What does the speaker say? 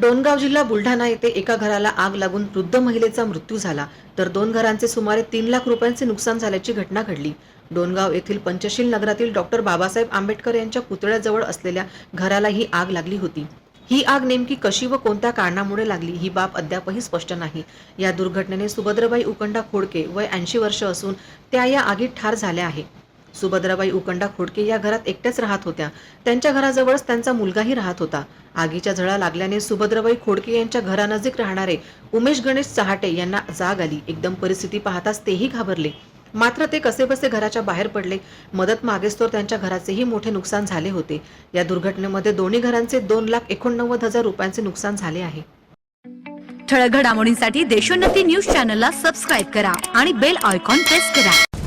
डोनगाव जिल्हा बुलढाणा येथे एका घराला आग लागून वृद्ध महिलेचा मृत्यू झाला. तर दोन घरांचे सुमारे तीन लाख रुपयांचे नुकसान झाल्याची घटना घडली. डोनगाव येथील पंचशील नगरातील डॉक्टर बाबासाहेब आंबेडकर यांच्या पुतळ्याजवळ असलेल्या घराला ही आग लागली होती. ही आग नेमकी कशी व कोणत्या कारणामुळे लागली ही बाब अद्यापही स्पष्ट नाही. या दुर्घटनेने सुभद्रबाई उकंडा खोडके वय ऐंशी वर्ष असून त्या या आगीत ठार झाल्या आहे सुभद्राबाई उकंडा खोडके या घरात एकट्याच राहत होत्या. त्यांच्या घराजवळच त्यांचा मुलगाही राहत होता. आगीच्या झळा लागल्याने सुभद्राबाई खोडके यांच्या घरानजीक राहणारे उमेश गणेश चहाटे यांना जाग आली. एकदम परिस्थिती पाहताच तेही घाबरले. मात्र ते कसेबसे घराच्या बाहेर पडले. मदत मागेस्तोर त्यांच्या घराचेही मोठे नुकसान झाले होते. या दुर्घटनेमध्ये दोन्ही घरांचे दोन लाख एकोणनव्वद हजार रुपयांचे नुकसान झाले आहे. ठळक घडामोडींसाठी देशोन्नती न्यूज चॅनलला सबस्क्राईब करा आणि बेल आयकॉन प्रेस करा.